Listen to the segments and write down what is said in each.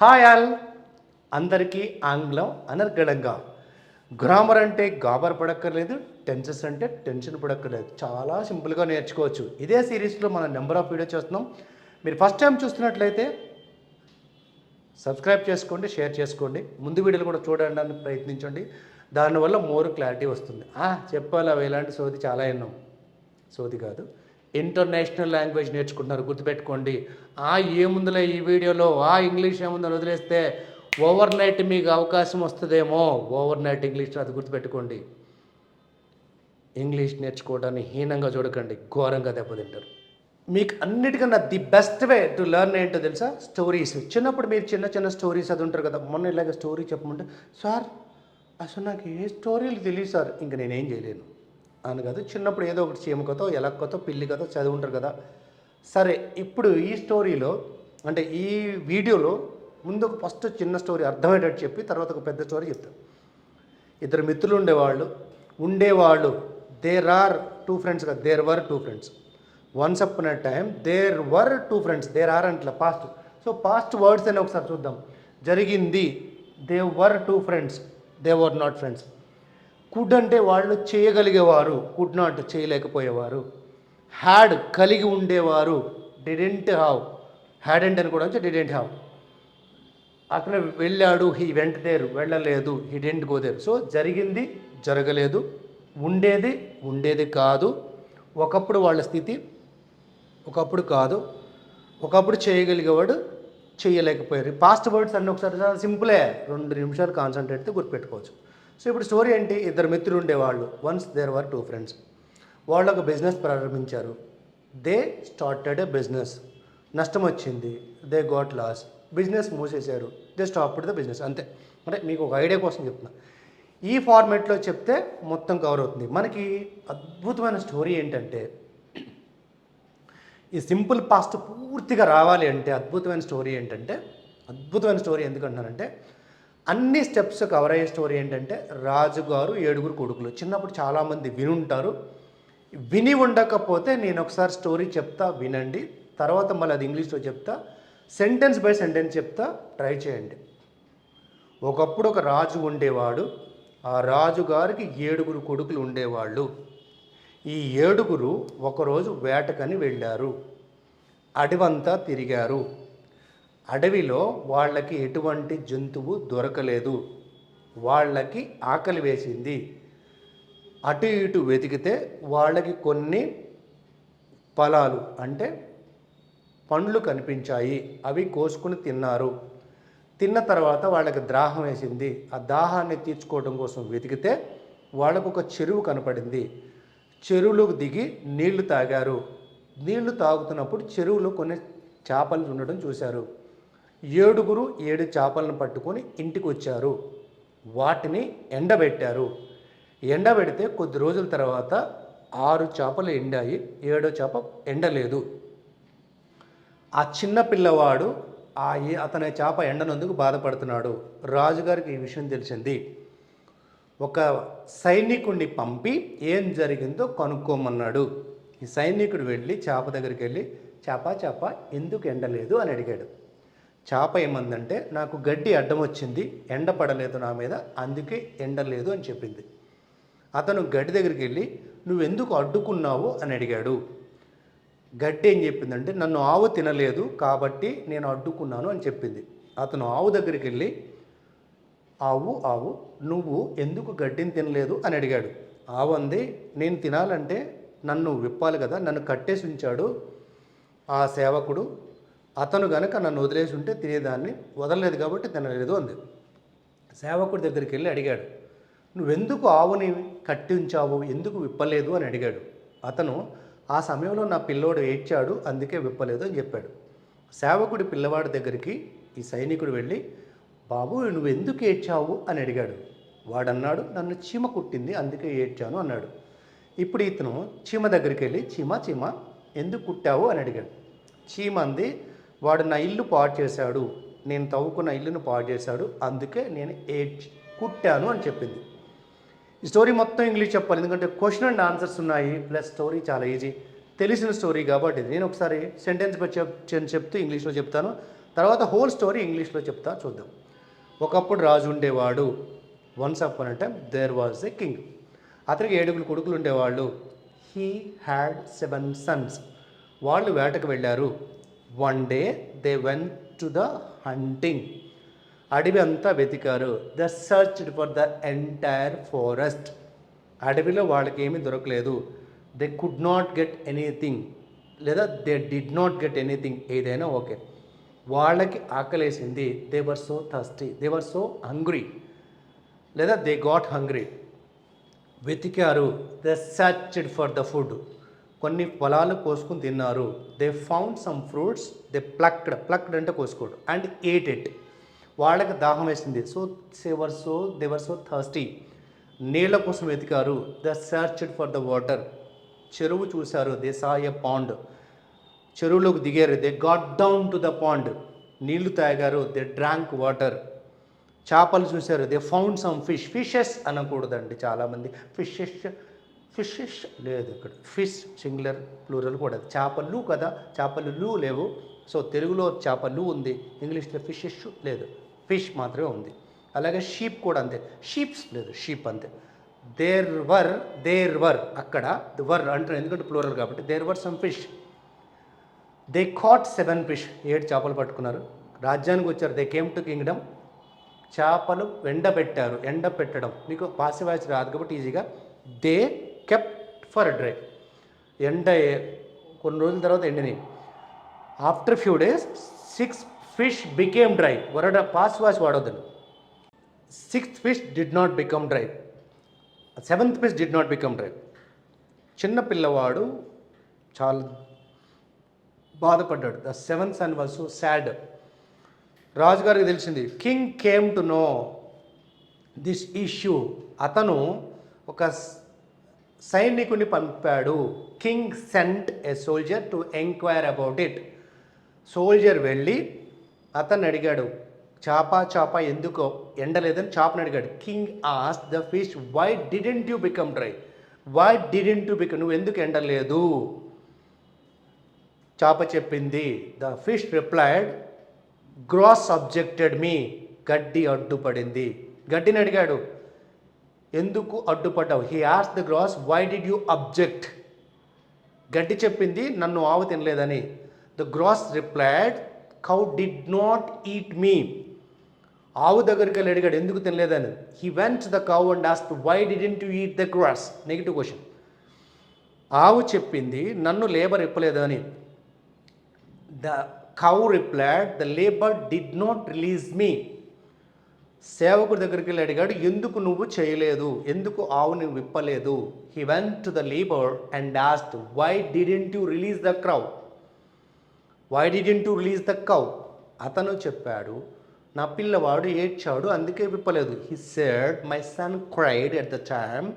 Hi all. అందరికీ ఆంగ్లం అనర్గళంగా. గ్రామర్ అంటే గాబర్ పడక్కర్లేదు టెన్సెస్ అంటే టెన్షన్ పడక్కర్లేదు. చాలా సింపుల్గా నేర్చుకోవచ్చు. ఇదే సిరీస్లో మనం నెంబర్ ఆఫ్ వీడియో చేస్తున్నాం. మీరు ఫస్ట్ టైం చూస్తున్నట్లయితే సబ్స్క్రైబ్ చేసుకోండి షేర్ చేసుకోండి. ముందు వీడియోలు కూడా చూడడానికి ప్రయత్నించండి. దానివల్ల మోర్ క్లారిటీ వస్తుంది. చెప్పాలి అవి. ఇలాంటి సోది చాలా ఎన్నో. సోది కాదు. ఇంటర్నేషనల్ లాంగ్వేజ్ నేర్చుకుంటున్నారు. గుర్తుపెట్టుకోండి. ఆ ఏముందిలే ఈ వీడియోలో? ఆ ఇంగ్లీష్ ఏముందని వదిలేస్తే ఓవర్ నైట్ మీకు అవకాశం వస్తుందేమో. ఓవర్ నైట్ ఇంగ్లీష్ అది గుర్తుపెట్టుకోండి. ఇంగ్లీష్ నేర్చుకోవడాన్ని హీనంగా చూడకండి. ఘోరంగా దెబ్బతింటారు. మీకు అన్నిటికన్నా the best way to learn ఏంటో తెలుసా? స్టోరీస్. చిన్నప్పుడు మీరు చిన్న చిన్న స్టోరీస్ అది ఉంటారు కదా. మొన్న ఇలాగ స్టోరీ చెప్పమంటే సార్ అసలు నాకు ఏ స్టోరీలు తెలియదు సార్. ఇంక నేనేం చేయలేను. అని కాదు. చిన్నప్పుడు ఏదో ఒకటి చీమకతో ఎలక్కతో పిల్లి కథో చదివి ఉంటారు కదా. సరే ఇప్పుడు ఈ స్టోరీలో అంటే ఈ వీడియోలో ముందు ఒక ఫస్ట్ చిన్న స్టోరీ అర్థమయ్యేటట్టు చెప్పి తర్వాత ఒక పెద్ద స్టోరీ చెప్తాను ఇద్దరు మిత్రులు ఉండేవాళ్ళు. ఉండేవాళ్ళు. దేర్ ఆర్ టూ ఫ్రెండ్స్ కదా. There were two friends once up a time there were two friends there are అంట్లా past so past words అని ఒకసారి చూద్దాం. జరిగింది. They were two friends they were not friends could అంటే వాళ్ళు చేయగలిగేవారు could not చేయలేకపోయేవారు. Had కలిగి ఉండేవారు డిడెంట్ హ్యావ్ హ్యాడ్ అండ్ అని కూడా వచ్చి డిడెంట్ హ్యావ్ అక్కడ వెళ్ళాడు హీ వెంట దేరు వెళ్ళలేదు హీ డెంట్ గో సో జరిగింది జరగలేదు ఉండేది ఉండేది కాదు. ఒకప్పుడు వాళ్ళ స్థితి ఒకప్పుడు కాదు. ఒకప్పుడు చేయగలిగేవాడు చేయలేకపోయారు. పాస్ట్ వర్డ్స్ అన్నీ ఒకసారి సింపులే రెండు నిమిషాలు కాన్సన్ట్రేట్తో గుర్తుపెట్టుకోవచ్చు. సో ఇప్పుడు స్టోరీ ఏంటి? ఇద్దరు మిత్రులు ఉండేవాళ్ళు. Once there were two friends వాళ్ళు ఒక బిజినెస్ ప్రారంభించారు. దే స్టార్టెడ్ ఎ బిజినెస్ నష్టం వచ్చింది. దే గాట్ లాస్ బిజినెస్ మూసేశారు. దే స్టాప్డ్ ద బిజినెస్ అంతే. అంటే మీకు ఒక ఐడియా కోసం చెప్తున్నా. ఈ ఫార్మేట్లో చెప్తే మొత్తం కవర్ అవుతుంది. మనకి అద్భుతమైన స్టోరీ ఏంటంటే ఈ సింపుల్ పాస్ట్ పూర్తిగా రావాలి అంటే అద్భుతమైన స్టోరీ ఏంటంటే అద్భుతమైన స్టోరీ ఎందుకంటున్నానంటే అన్ని స్టెప్స్ కవర్ అయ్యే స్టోరీ ఏంటంటే రాజుగారు ఏడుగురు కొడుకులు. చిన్నప్పుడు చాలామంది వినుంటారు. విని ఉండకపోతే నేను ఒకసారి స్టోరీ చెప్తా వినండి. తర్వాత మళ్ళీ అది ఇంగ్లీష్లో చెప్తా. సెంటెన్స్ బై సెంటెన్స్ చెప్తా ట్రై చేయండి. ఒకప్పుడు ఒక రాజు ఉండేవాడు. ఆ రాజుగారికి ఏడుగురు కొడుకులు ఉండేవాళ్ళు. ఈ ఏడుగురు ఒకరోజు వేటకని వెళ్ళారు. అడివంతా తిరిగారు. అడవిలో వాళ్ళకి ఎటువంటి జంతువు దొరకలేదు. వాళ్ళకి ఆకలి వేసింది. అటు ఇటు వెతికితే వాళ్ళకి కొన్ని ఫలాలు అంటే పండ్లు కనిపించాయి. అవి కోసుకుని తిన్నారు. తిన్న తర్వాత వాళ్ళకి దాహం వేసింది. ఆ దాహాన్ని తీర్చుకోవడం కోసం వెతికితే వాళ్ళకు ఒక చెరువు కనపడింది. చెరువులోకి దిగి నీళ్ళు తాగారు. నీళ్ళు తాగుతున్నప్పుడు చెరువులో కొన్ని చేపలు ఉండడం చూశారు. ఏడుగురు ఏడు చేపలను పట్టుకొని ఇంటికి వచ్చారు వాటిని ఎండబెట్టారు. ఎండబెడితే కొద్ది రోజుల తర్వాత ఆరు చేపలు ఎండాయి ఏడో చేప ఎండలేదు. ఆ చిన్న పిల్లవాడు ఆ అతని చేప ఎండనందుకు బాధపడుతున్నాడు. రాజుగారికి ఈ విషయం తెలిసింది. ఒక సైనికుడిని పంపి ఏం జరిగిందో కనుక్కోమన్నాడు. ఈ సైనికుడు వెళ్ళి చేప దగ్గరికి వెళ్ళి చేప చేప ఎందుకు ఎండలేదు? అని అడిగాడు. చేప ఏమందంటే నాకు గడ్డి అడ్డం వచ్చింది ఎండ పడలేదు నా మీద అందుకే ఎండలేదు అని చెప్పింది. అతను గడ్డి దగ్గరికి వెళ్ళి నువ్వెందుకు అడ్డుకున్నావు? అని అడిగాడు. గడ్డి ఏం చెప్పిందంటే నన్ను ఆవు తినలేదు కాబట్టి నేను అడ్డుకున్నాను అని చెప్పింది. అతను ఆవు దగ్గరికి వెళ్ళి ఆవు ఆవు నువ్వు ఎందుకు గడ్డిని తినలేదు? అని అడిగాడు. ఆవు అంది నేను తినాలంటే నన్ను విప్పాలి కదా నన్ను కట్టేసి ఉంచాడు ఆ సేవకుడు అతను గనుక నన్ను వదిలేసి ఉంటే తినేదాన్ని వదలలేదు కాబట్టి తినలేదు అంది. సేవకుడి దగ్గరికి వెళ్ళి అడిగాడు నువ్వెందుకు ఆవుని కట్టి ఉంచావు ఎందుకు విప్పలేదు? అని అడిగాడు. అతను ఆ సమయంలో నా పిల్లోడు ఏడ్చాడు అందుకే విప్పలేదు అని చెప్పాడు. సేవకుడి పిల్లవాడి దగ్గరికి ఈ సైనికుడు వెళ్ళి బాబు నువ్వు ఎందుకు ఏడ్చావు? అని అడిగాడు. వాడన్నాడు నన్ను చీమ కుట్టింది అందుకే ఏడ్చాను అన్నాడు. ఇప్పుడు ఇతను చీమ దగ్గరికి వెళ్ళి చీమ చీమ ఎందుకు కుట్టావు? అని అడిగాడు. చీమ అంది వాడు నా ఇల్లు పాడు చేశాడు నేను తవ్వుకున్న ఇల్లును పాడు చేశాడు అందుకే నేను ఏడ్చి కుట్టాను అని చెప్పింది. ఈ స్టోరీ మొత్తం ఇంగ్లీష్ చెప్పాలి ఎందుకంటే క్వశ్చన్ అండ్ ఆన్సర్స్ ఉన్నాయి ప్లస్ స్టోరీ చాలా ఈజీ. తెలిసిన స్టోరీ కాబట్టి నేను ఒకసారి సెంటెన్స్ చెప్ చెప్తూ ఇంగ్లీష్లో చెప్తాను. తర్వాత హోల్ స్టోరీ ఇంగ్లీష్లో చెప్తా చూద్దాం. ఒకప్పుడు రాజు ఉండేవాడు. Once up time there was a king. అతనికి ఏడుగురు కొడుకులు ఉండేవాళ్ళు. He had seven sons. వాళ్ళు వేటకు వెళ్ళారు. One day they went to the hunting అడవి అంతా వెతికారు. The search for the entire forest అడవిలో వాళ్ళకి ఏమీ దొరకలేదు. They could not get anything లేదా they did not get anything ఏదైనా ఓకే. వాళ్ళకి ఆకలేసింది. They were so thirsty they were so hungry లేదా they got hungry వెతికారు. The searched for the food కొన్ని పొలాలు కోసుకుని తిన్నారు. They found some fruits they plucked plucked అంటే కోసుకోడు అండ్ ఎయిట్ ఇట్ వాళ్ళకి దాహం వేసింది. So they were so they were so thirsty నీళ్ళ కోసం వెతికారు. The searched for the water చెరువు చూశారు. దే సా ఏ పాండ్ చెరువులోకి దిగారు. They got down to the pond నీళ్ళు తాగారు. దే డ్రాంక్ వాటర్ చేపలు చూశారు. They found some fish fishes అనకూడదండి చాలామంది. ఫిషెస్ ఫిషెస్ లేదు ఇక్కడ. ఫిష్ సింగులర్ ప్లూరల్ కూడా చేపలు కదా చేపలు లూ లేవు. సో తెలుగులో చేపలు ఉంది. ఇంగ్లీష్లో ఫిషెస్ లేదు. ఫిష్ మాత్రమే ఉంది. అలాగే షీప్ కూడా అంతే. షీప్స్ లేదు షీప్ అంతే. దేర్ వర్ దేర్ వర్ అక్కడ వర్ అంటారు ఎందుకంటే ప్లూరల్ కాబట్టి there were some fish. They caught seven fish. ఏడు చేపలు పట్టుకున్నారు. రాజ్యానికి వచ్చారు. They came to kingdom. చేపలు ఎండబెట్టారు. ఎండ పెట్టడం మీకు పాసివాయిస్ రాదు కాబట్టి ఈజీగా. దే కెప్ట్ ఫర్ డ్రై ఎండ కొన్ని రోజుల తర్వాత ఎండిని after few days six fish became dry వరడ pass wash వాడొద్దు. Sixth fish did not become dry seventh fish did not become dry చిన్న పిల్లవాడు చాలా బాధపడ్డాడు. The seventh son was sad రాజుగారికి తెలిసింది king came to know this issue అతను ఒక సైనికుని పంపాడు. King sent a soldier to enquire about it. Soldier వెళ్ళి అతన్ని అడిగాడు చాప చాప ఎందుకో? ఎండలేదని చాపని అడిగాడు. King as the fish why didn't you become dry? Why didn't you become నువ్వు ఎందుకు ఎండలేదు? చాప చెప్పింది. The fish replied grass objected me. గడ్డి అడ్డుపడింది. గడ్డిని అడిగాడు ఎందుకు అడ్డుపడ్డావు? He as the grass why did you object గడ్డి చెప్పింది నన్ను ఆవు తినలేదని. The grass replied cow did not eat me ఆవు దగ్గరికి వెళ్ళి అడిగాడు ఎందుకు తినలేదని? He went the cow and asked why didn't you eat the grass negative question ఆవు చెప్పింది నన్ను labour ఇప్పలేదని. The cow replied the labour did not release me సేవకుడి దగ్గరికి వెళ్ళి అడిగాడు ఎందుకు నువ్వు చేయలేదు? ఎందుకు ఆవుని విప్పలేదు? He went to the labour and asked why didn't you release the cow why didn't you release the cow అతను చెప్పాడు నా పిల్లవాడు ఏడ్చాడు అందుకే విప్పలేదు. He said my son cried at the time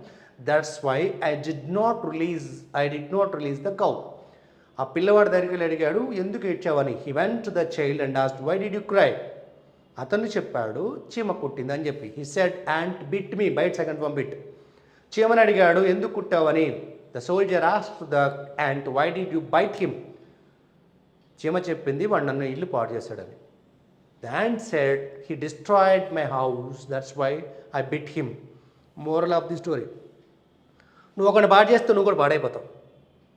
that's why I did not release I did not release the cow ఆ పిల్లవాడి దగ్గరికి వెళ్ళి అడిగాడు ఎందుకు ఏడ్చావని? He went to the child and asked why did you cry అతను చెప్పాడు చీమ కుట్టింది అని చెప్పి he said ant bit me bite second from bit చీమని అడిగాడు ఎందుకు కుట్టావని? The soldier asked the ant why did you bite him చీమ చెప్పింది వాడు నన్ను ఇల్లు పాడు చేశాడని. The ant said he destroyed my house that's why I bit him moral of the story నువ్వు ఒకటి పాడు చేస్తే నువ్వు కూడా పాడైపోతావు.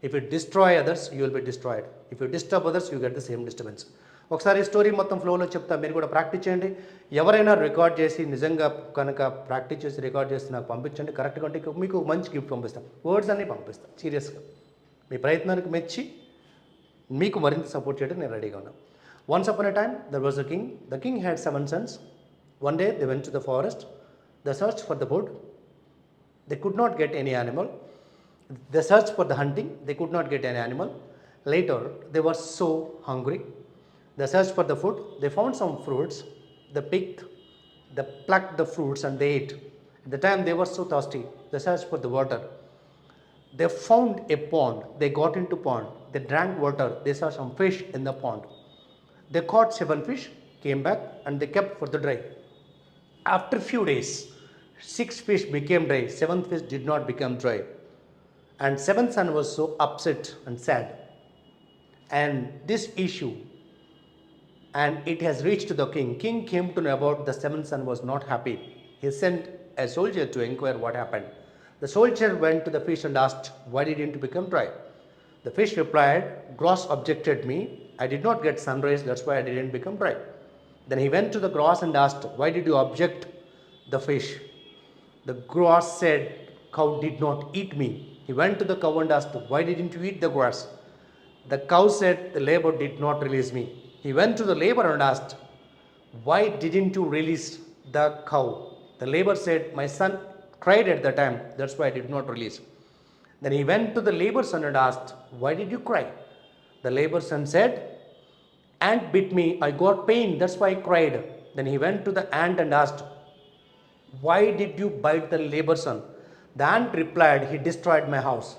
If you destroy others you will be destroyed if you disturb others you get the same disturbance ఒకసారి story మొత్తం ఫ్లోలో చెప్తా మీరు కూడా ప్రాక్టీస్ చేయండి. ఎవరైనా రికార్డ్ చేసి నిజంగా కనుక ప్రాక్టీస్ చేసి రికార్డ్ చేసి నాకు పంపించండి కరెక్ట్గా ఉంటే మీకు మంచి గిఫ్ట్ పంపిస్తాం. వర్డ్స్ అన్నీ పంపిస్తాను సీరియస్గా. మీ ప్రయత్నానికి మెచ్చి మీకు మరింత సపోర్ట్ చేయడం నేను రెడీగా ఉన్నాను. Once up on time there was a king the king had seven sons one day they went to the forest the search for the bird they could not get any animal the search for the hunting they could not get any animal later they were so hungry They searched for the food, they found some fruits, they picked, they plucked the fruits and they ate. At the time, they were so thirsty, they searched for the water. They found a pond, they got into pond, they drank water, they saw some fish in the pond. They caught seven fish, came back, and they kept for the dry. After few days, six fish became dry, seventh fish did not become dry. And seventh son was so upset and sad. And this issue and it has reached the king. King came to know about the seventh son was not happy. He sent a soldier to inquire what happened. The soldier went to the fish and asked, Why didn't you become dry? The fish replied, Gross objected me. I did not get sunrise, that's why I didn't become dry. Then he went to the gross and asked, Why did you object the fish? The gross said, Cow did not eat me. He went to the cow and asked, Why didn't you eat the grass? The cow said, The labor did not release me. He went to the labor and asked, Why didn't you release the cow? The labor said, My son cried at the time, that's why I did not release. Then he went to the labor son and asked, Why did you cry? The labor son said, Ant bit me, I got pain, that's why I cried. Then he went to the ant and asked, Why did you bite the labor son? The ant replied, He destroyed my house.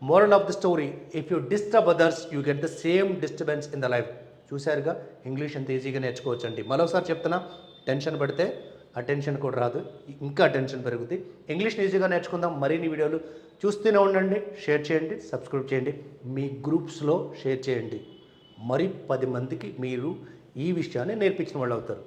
Moral of the story if you disturb others, you get the same disturbance in the life. చూశారుగా? English ఎంత ఈజీగా నేర్చుకోవచ్చు అండి మరోసారి చెప్తున్నా tension పడితే attention కూడా రాదు. ఇంకా టెన్షన్ పెరుగుతుంది ఇంగ్లీష్ని ఈజీగా నేర్చుకుందాం. మరిన్ని వీడియోలు చూస్తూనే ఉండండి. షేర్ చేయండి. సబ్స్క్రైబ్ చేయండి. మీ గ్రూప్స్లో షేర్ చేయండి. మరి పది మందికి మీరు ఈ విషయాన్ని నేర్పించిన వాళ్ళు అవుతారు.